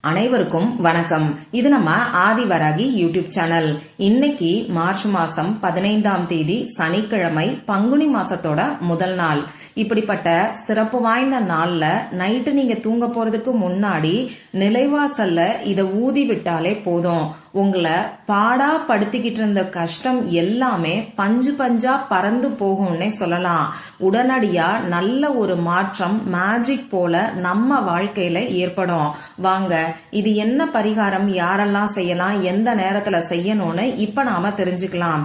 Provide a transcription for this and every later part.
அனைவருக்கும் வணக்கம். இது நம்ம ஆதிவராகி யூடியூப் சேனல். இன்னைக்கு மார்ச் மாசம் பதினைந்தாம் தேதி சனிக்கிழமை பங்குனி மாசத்தோட முதல் நாள். இப்படிப்பட்ட சிறப்பு வாய்ந்த நாள்ல நைட்டு நீங்க தூங்க போறதுக்கு முன்னாடி நிலைவாசல்ல இத ஊதி விட்டாலே போதும். உங்களை பாடா படுத்திக்கிட்டு இருந்த கஷ்டம் எல்லாமே பஞ்சு பஞ்சா பறந்து போகும்னே சொல்லலாம். உடனடியா நல்ல ஒரு மாற்றம் மேஜிக் போல நம்ம வாழ்க்கையில ஏற்படும். வாங்க இது என்ன பரிகாரம் யாரெல்லாம் செய்யலாம் எந்த நேரத்துல செய்யணும்னு இப்ப நாம தெரிஞ்சுக்கலாம்.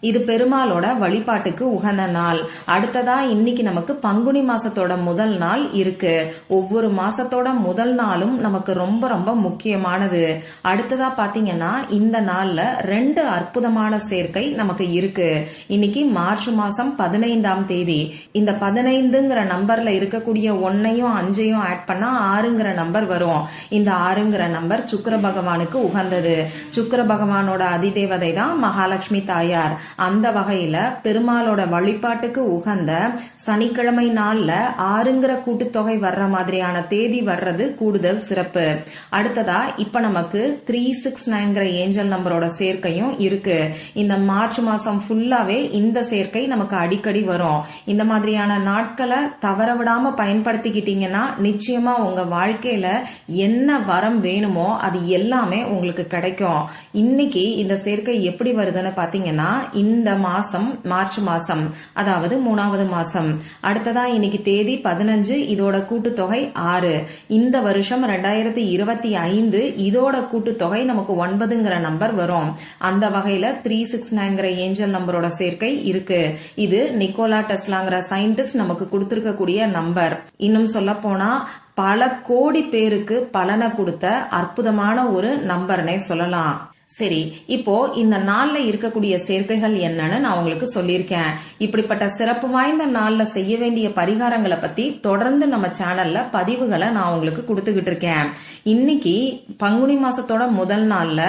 இது பெருமாளோட வழிபாட்டுக்கு உகந்த நாள். அடுத்ததா இன்னைக்கு நமக்கு பங்குனி மாசத்தோட முதல் நாள் இருக்கு. ஒவ்வொரு மாசத்தோட முதல் நாளும் நமக்கு ரொம்ப ரொம்ப முக்கியமானது. அடுத்ததா பாத்தீங்கன்னா இந்த நாள்ல ரெண்டு அற்புதமான சேர்க்கை நமக்கு இருக்கு. இன்னைக்கு மார்ச் மாசம் பதினைந்தாம் தேதி. இந்த பதினைந்துங்கிற நம்பர்ல இருக்கக்கூடிய ஒன்னையும் அஞ்சையும் ஆட் பண்ணா ஆறுங்கிற நம்பர் வரும். இந்த ஆறுங்கிற நம்பர் சுக்கர பகவானுக்கு உகந்தது. சுக்கர பகவானோட அதிதேவதை தான் மகாலட்சுமி தாயார். அந்த வகையில பெருமாளோட வழிபாட்டுக்கு உகந்த சனிக்கிழமை நாள்ல ஆறுங்கிற கூட்டுத்தொகை வர்ற மாதிரியான தேதி வர்றது கூடுதல் சிறப்பு. அடுத்ததா இப்ப நமக்கு த்ரீ சிக்ஸ் நைன்கிற ஏஞ்சல் நம்பரோட சேர்க்கையும் இருக்கு. இந்த மார்ச் மாசம் ஃபுல்லாவே இந்த சேர்க்கை நமக்கு அடிக்கடி வரும். இந்த மாதிரியான நாட்களை தவற விடாம பயன்படுத்திக்கிட்டீங்கன்னா நிச்சயமா உங்க வாழ்க்கையில என்ன வரம் வேணுமோ அது எல்லாமே உங்களுக்கு கிடைக்கும். இன்னைக்கு இந்த சேர்க்கை எப்படி வருதுன்னு பாத்தீங்கன்னா இந்த மாசம் மார்ச் மாசம் அதாவது மூணாவது மாசம். அடுத்ததா இன்னைக்கு தேதி பதினஞ்சு இதோட கூட்டுத்தொகை ஆறு. இந்த வருஷம் ரெண்டாயிரத்தி இருபத்தி ஐந்து இதோட கூட்டுத்தொகை நமக்கு ஒன்பதுங்கிற நம்பர் வரும். அந்த வகையில த்ரீ சிக்ஸ் நைன்கிற ஏஞ்சல் நம்பரோட சேர்க்கை இருக்கு. இது நிக்கோலா டெஸ்லாங்கிற சயின்டிஸ்ட் நமக்கு கொடுத்திருக்கக்கூடிய நம்பர். இன்னும் சொல்ல போனா பல கோடி பேருக்கு பலனை கொடுத்த அற்புதமான ஒரு நம்பர்னே சொல்லலாம். சரி இப்போ இந்த நாள்ல இருக்கக்கூடிய சேர்க்கைகள் என்னன்னு நான் உங்களுக்கு சொல்லியிருக்கேன். இப்படிப்பட்ட சிறப்பு வாய்ந்த நாள்ல செய்ய வேண்டிய பரிகாரங்களை பத்தி தொடர்ந்து நம்ம சேனல்ல பதிவுகளை நான் உங்களுக்கு கொடுத்துக்கிட்டு இருக்கேன். இன்னைக்கு பங்குனி மாசத்தோட முதல் நாள்ல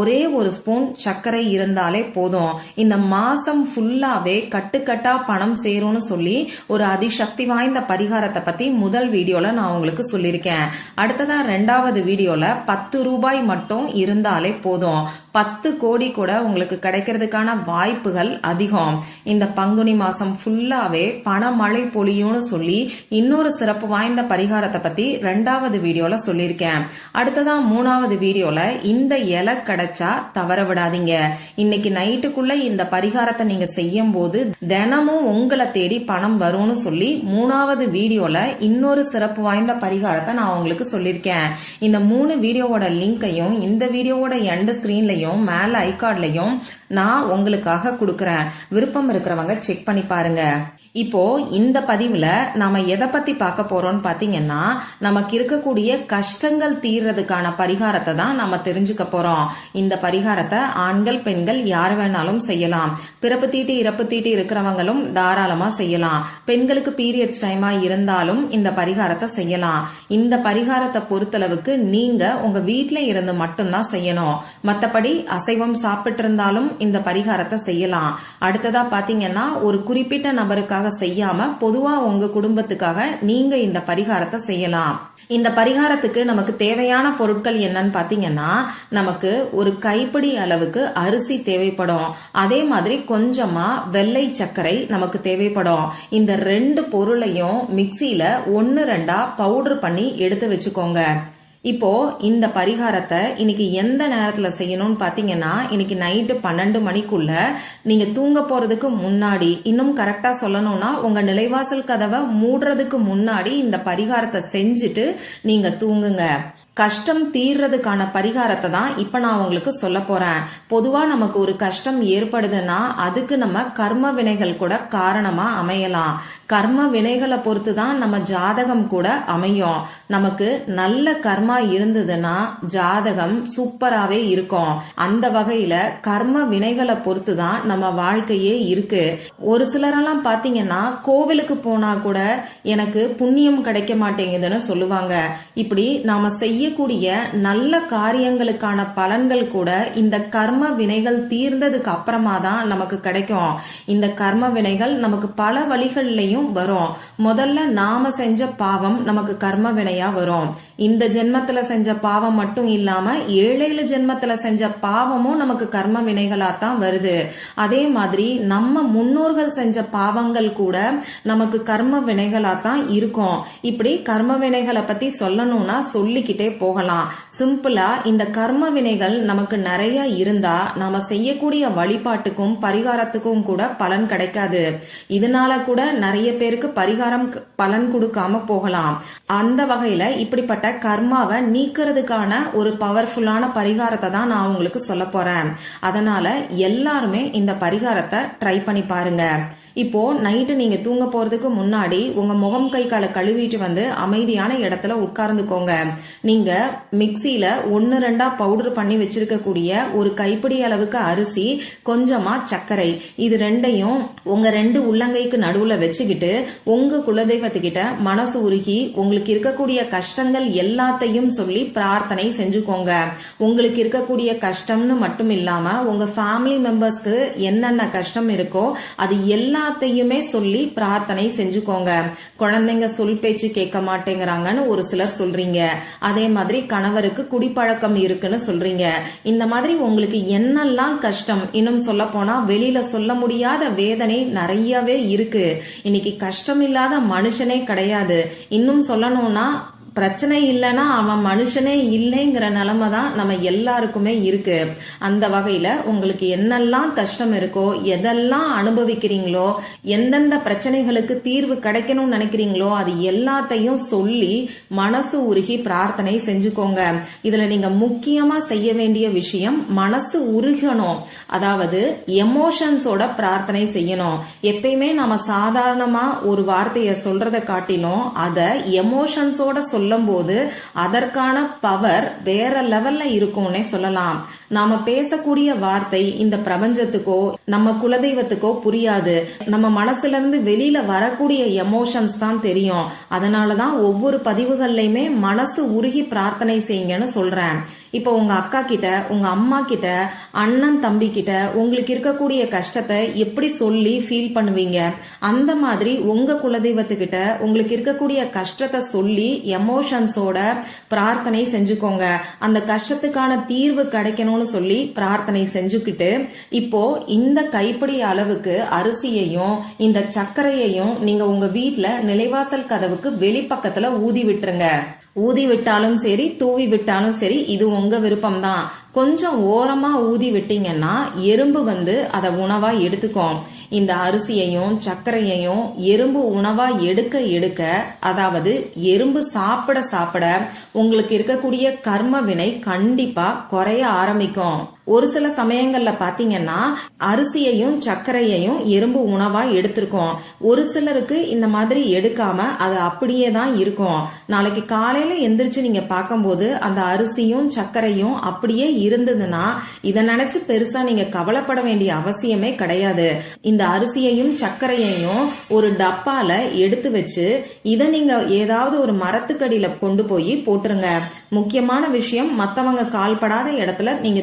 ஒரே ஒரு ஸ்பூன் சர்க்கரை இருந்தாலே போதும். இந்த மாசம் ஃபுல்லாவே கட்டுக்கட்டா பணம் சேரும்னு சொல்லி ஒரு அதிசக்தி வாய்ந்த பரிகாரத்தை பத்தி முதல் வீடியோல நான் உங்களுக்கு சொல்லியிருக்கேன். அடுத்ததான் ரெண்டாவது வீடியோல பத்து ரூபாய் மட்டும் இருந்தாலே போதும். now. பத்து கோடி கூட உங்களுக்கு கிடைக்கிறதுக்கான வாய்ப்புகள் அதிகம். இந்த பங்குனி மாசம் ஃபுல்லாவே பணமழை பொழியும்னு சொல்லி இன்னொரு சிறப்பு வாய்ந்த பரிகாரத்தை பத்தி ரெண்டாவது வீடியோல சொல்லியிருக்கேன். அடுத்ததா மூணாவது வீடியோல இந்த இலை கிடைச்சா தவற விடாதீங்க. இன்னைக்கு நைட்டுக்குள்ள இந்த பரிகாரத்தை நீங்க செய்யும் போது தினமும் உங்களை தேடி பணம் வரும்னு சொல்லி மூணாவது வீடியோல இன்னொரு சிறப்பு வாய்ந்த பரிகாரத்தை நான் உங்களுக்கு சொல்லியிருக்கேன். இந்த மூணு வீடியோவோட லிங்கையும் இந்த வீடியோவோட எண்ட் ஸ்கிரீன்லையும் மேல ஐகார்ட்லயும் நான் உங்களுக்காக கொடுக்கறேன். விருப்பம் இருக்கிறவங்க செக் பண்ணி பாருங்க. இப்போ இந்த பதிவுல நாம எதை பத்தி பார்க்க போறோம்னு பாத்தீங்கன்னா நமக்கு இருக்கக்கூடிய கஷ்டங்கள் தீர்றதுக்கான பரிகாரத்தை தான் நம்ம தெரிஞ்சுக்க போறோம். இந்த பரிகாரத்தை ஆண்கள் பெண்கள் யார் வேணாலும் செய்யலாம். பிறப்பு தீட்டு இறப்பு தீட்டு இருக்கிறவங்களும் தாராளமா செய்யலாம். பெண்களுக்கு பீரியட்ஸ் டைமா இருந்தாலும் இந்த பரிகாரத்தை செய்யலாம். இந்த பரிகாரத்தை பொறுத்தளவுக்கு நீங்க உங்க வீட்ல இருந்து மட்டும்தான் செய்யணும். மத்தபடி அசைவம் சாப்பிட்டு இருந்தாலும் இந்த பரிகாரத்தை செய்யலாம். அடுத்ததா பாத்தீங்கன்னா ஒரு குறிப்பிட்ட நபருக்காக செய்யாம பொதுவா உங்க குடும்பத்துக்காக நீங்க இந்த பரிகாரத்தை செய்யலாம். இந்த பரிகாரத்துக்கு நமக்கு தேவையான பொருட்கள் என்னன்னு பாத்தீங்கன்னா நமக்கு ஒரு கைப்பிடி அளவுக்கு அரிசி தேவைப்படும். அதே மாதிரி கொஞ்சமா வெள்ளை சர்க்கரை நமக்கு தேவைப்படும். இந்த ரெண்டு பொருளையும் மிக்சியில ஒன்னு ரெண்டா பவுடர் பண்ணி எடுத்து வச்சுக்கோங்க. இப்போ இந்த பரிகாரத்தை இன்னைக்கு எந்த நேரத்துல செய்யணும்னு பாத்தீங்கன்னா இன்னைக்கு நைட்டு பன்னெண்டு மணிக்குள்ள நீங்க தூங்க போறதுக்கு முன்னாடி இன்னும் கரெக்டா சொல்லணும்னா உங்க நிலைவாசல் கதவை மூடுறதுக்கு முன்னாடி இந்த பரிகாரத்தை செஞ்சுட்டு நீங்க தூங்குங்க. கஷ்டம் தீர்றதுக்கான பரிகாரத்தை தான் இப்ப நான் உங்களுக்கு சொல்ல போறேன். பொதுவா நமக்கு ஒரு கஷ்டம் ஏற்படுதுன்னா அதுக்கு நம்ம கர்ம வினைகள் கூட காரணமா அமையலாம். கர்ம வினைகளை பொறுத்து தான் நம்ம ஜாதகம் கூட அமையும். நமக்கு நல்ல கர்மா இருந்ததுன்னா ஜாதகம் சூப்பராகவே இருக்கும். அந்த வகையில கர்ம வினைகளை பொறுத்து தான் நம்ம வாழ்க்கையே இருக்கு. ஒரு சிலரெல்லாம் பாத்தீங்கன்னா கோவிலுக்கு போனா கூட எனக்கு புண்ணியம் கிடைக்க மாட்டேங்குதுன்னு சொல்லுவாங்க. இப்படி நாம செய்யக்கூடிய நல்ல காரியங்களுக்கான பலன்கள் கூட இந்த கர்ம வினைகள் தீர்ந்ததுக்கு அப்புறமா தான் நமக்கு கிடைக்கும். இந்த கர்ம வினைகள் நமக்கு பல வழிகள்லையும் வரும். முதல்ல நாம செஞ்ச பாவம் நமக்கு கர்ம வினையா வரும். இந்த ஜென்மத்துல செஞ்ச பாவம் மட்டும் இல்லாம ஏழேழு ஜென்மத்துல செஞ்ச பாவமும் நமக்கு கர்ம வினைகளா தான் வருது. அதே மாதிரி நம்ம முன்னோர்கள் செஞ்ச பாவங்கள் கூட நமக்கு கர்ம வினைகளா தான் இருக்கும். இப்படி கர்ம வினைகளை பத்தி சொல்லணும்னா சொல்லிக்கிட்டே போகலாம். சிம்பிளா இந்த கர்ம வினைகள் நமக்கு நிறைய இருந்தா நாம செய்யக்கூடிய வழிபாட்டுக்கும் பரிகாரத்துக்கும் கூட பலன் கிடைக்காது. இதனால கூட நிறைய பேருக்கு பரிகாரம் பலன் கொடுக்காம போகலாம். அந்த வகையில இப்படிப்பட்ட கர்மாவை நீக்கிறதுக்கான ஒரு பவர்ஃபுல்லான பரிகாரத்தை தான் நான் உங்களுக்கு சொல்ல போறேன். அதனால எல்லாருமே இந்த பரிகாரத்தை ட்ரை பண்ணி பாருங்க. இப்போ நைட்டு நீங்க தூங்க போறதுக்கு முன்னாடி உங்க முகம் கை காலை கழுவிட்டு வந்து அமைதியான இடத்துல உட்கார்ந்துக்கோங்க. நீங்க மிக்சியில ஒன்னு ரெண்டா பவுடர் பண்ணி வச்சிருக்கக்கூடிய ஒரு கைப்பிடி அளவுக்கு அரிசி கொஞ்சமா சர்க்கரை. இது ரெண்டையும் உங்க ரெண்டு உள்ளங்கைக்கு நடுவுல வச்சுக்கிட்டு உங்க குலதெய்வத்துக்கிட்ட மனசு உருகி உங்களுக்கு இருக்கக்கூடிய கஷ்டங்கள் எல்லாத்தையும் சொல்லி பிரார்த்தனை செஞ்சுக்கோங்க. உங்களுக்கு இருக்கக்கூடிய கஷ்டம்னு மட்டும் இல்லாம உங்க ஃபேமிலி மெம்பர்ஸ்க்கு என்னென்ன கஷ்டம் இருக்கோ அது எல்லா எல்லாத்தையுமே சொல்லி பிரார்த்தனை செஞ்சுக்கோங்க. குழந்தைங்க சொல் பேச்சு கேட்க மாட்டேங்கிறாங்கன்னு ஒரு சிலர் சொல்றீங்க. அதே மாதிரி கணவருக்கு குடிப்பழக்கம் இருக்குன்னு சொல்றீங்க. இந்த மாதிரி உங்களுக்கு என்னெல்லாம் கஷ்டம்? இன்னும் சொல்ல போனா வெளியில சொல்ல முடியாத வேதனை நிறையவே இருக்கு. இன்னைக்கு கஷ்டம் இல்லாத மனுஷனே கிடையாது. இன்னும் சொல்லணும்னா பிரச்சனை இல்லைன்னா அவன் மனுஷனே இல்லைங்கிற நிலைமை தான் நம்ம எல்லாருக்குமே இருக்கு. அந்த வகையில உங்களுக்கு என்னெல்லாம் கஷ்டம் இருக்கோ எதெல்லாம் அனுபவிக்கிறீங்களோ எந்தெந்த பிரச்சனைகளுக்கு தீர்வு கிடைக்கணும்னு நினைக்கிறீங்களோ அது எல்லாத்தையும் சொல்லி மனசு உருகி பிரார்த்தனை செஞ்சுக்கோங்க. இதுல நீங்க முக்கியமா செய்ய வேண்டிய விஷயம் மனசு உருகணும். அதாவது எமோஷன்ஸோட பிரார்த்தனை செய்யணும். எப்பயுமே நம்ம சாதாரணமா ஒரு வார்த்தையை சொல்றதை காட்டிலும் அதை எமோஷன்ஸோட சொல்லும்போது அதற்கான பவர் வேற லெவல்ல இருக்கும்னே சொல்லலாம். நாம பேசக்கூடிய வார்த்தை இந்த பிரபஞ்சத்துக்கோ நம்ம குலதெய்வத்துக்கோ புரியாது. நம்ம மனசுல இருந்து வெளியில வரக்கூடிய எமோஷன்ஸ் தான் தெரியும். அதனாலதான் ஒவ்வொரு பதிவுகள்லயுமே மனசு உருகி பிரார்த்தனை செய்யுங்கன்னு சொல்றேன். இப்போ உங்க அக்கா கிட்ட உங்க அம்மா கிட்ட அண்ணன் தம்பி கிட்ட உங்களுக்கு இருக்கக்கூடிய கஷ்டத்தை எப்படி சொல்லி ஃபீல் பண்ணுவீங்க? அந்த மாதிரி உங்க குலதெய்வத்துக்கிட்ட உங்களுக்கு இருக்கக்கூடிய கஷ்டத்தை சொல்லி எமோஷன்ஸோட பிரார்த்தனை செஞ்சுக்கோங்க. அந்த கஷ்டத்துக்கான தீர்வு கிடைக்கணும்னு சொல்லி பிரார்த்தனை செஞ்சுக்கிட்டு இப்போ இந்த கைப்பிடி அளவுக்கு அரிசியையும் இந்த சர்க்கரையையும் நீங்க உங்க வீட்டுல நிலைவாசல் கதவுக்கு வெளிப்பக்கத்துல ஊதி விட்டுருங்க. ஊதி விட்டாலும் சரி தூவி விட்டாலும் சரி இது உங்க விருப்பம் தான் கொஞ்சம் ஓரமா ஊதி விட்டீங்கன்னா எறும்பு வந்து அதை உணவா எடுத்துக்கும் இந்த அரிசியையும் சர்க்கரையையும் எறும்பு உணவா எடுக்க எடுக்க அதாவது எறும்பு சாப்பிட சாப்பிட உங்களுக்கு இருக்கக்கூடிய கர்ம வினை கண்டிப்பா குறைய ஆரம்பிக்கும். ஒரு சில சமயங்கள்ல பாத்தீங்கன்னா அரிசியையும் சர்க்கரையையும் எறும்பு உணவா எடுத்திருக்கோம். ஒரு சிலருக்கு இந்த மாதிரி எடுக்காம அது அப்படியே தான் இருக்கும். நாளைக்கு காலையில எந்திரிச்சு நீங்க பார்க்கும்போது அந்த அரிசியும் சர்க்கரையும் அப்படியே இருந்ததுன்னா இதை நினைச்சு பெருசா நீங்க கவலைப்பட வேண்டிய அவசியமே கிடையாது. இந்த அரிசியையும் சர்க்கரையையும் ஒரு டப்பால எடுத்து வச்சு இதை நீங்க ஏதாவது ஒரு மரத்துக்கடியில கொண்டு போய் போட்டுருங்க. முக்கியமான விஷயம் மத்தவங்க கால்படாத இடத்துல நீங்க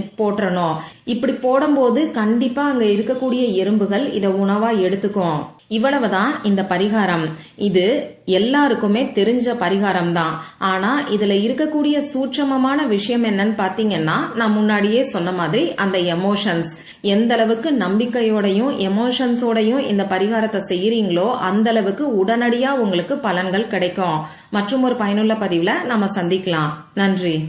போடணும் இப்படி போடும்போது கண்டிப்பா அங்க இருக்கக்கூடிய எறும்புகள் இதை உணவா எடுத்துக்கும் இவ்வளவுதான் இந்த பரிகாரம். இது எல்லாருக்குமே தெரிஞ்ச பரிகாரம் தான் ஆனா இதுல இருக்கக்கூடிய சூட்சமமான விஷயம் என்னன்னு பாத்தீங்கன்னா நான் முன்னாடியே சொன்ன மாதிரி அந்த எமோஷன்ஸ் எந்த அளவுக்கு நம்பிக்கையோடையும் எமோஷன்ஸோடையும் இந்த பரிகாரத்தை செய்யறீங்களோ அந்த அளவுக்கு உடனடியா உங்களுக்கு பலன்கள் கிடைக்கும். மற்றும் ஒரு பயனுள்ள பதிவுல நம்ம சந்திக்கலாம். நன்றி.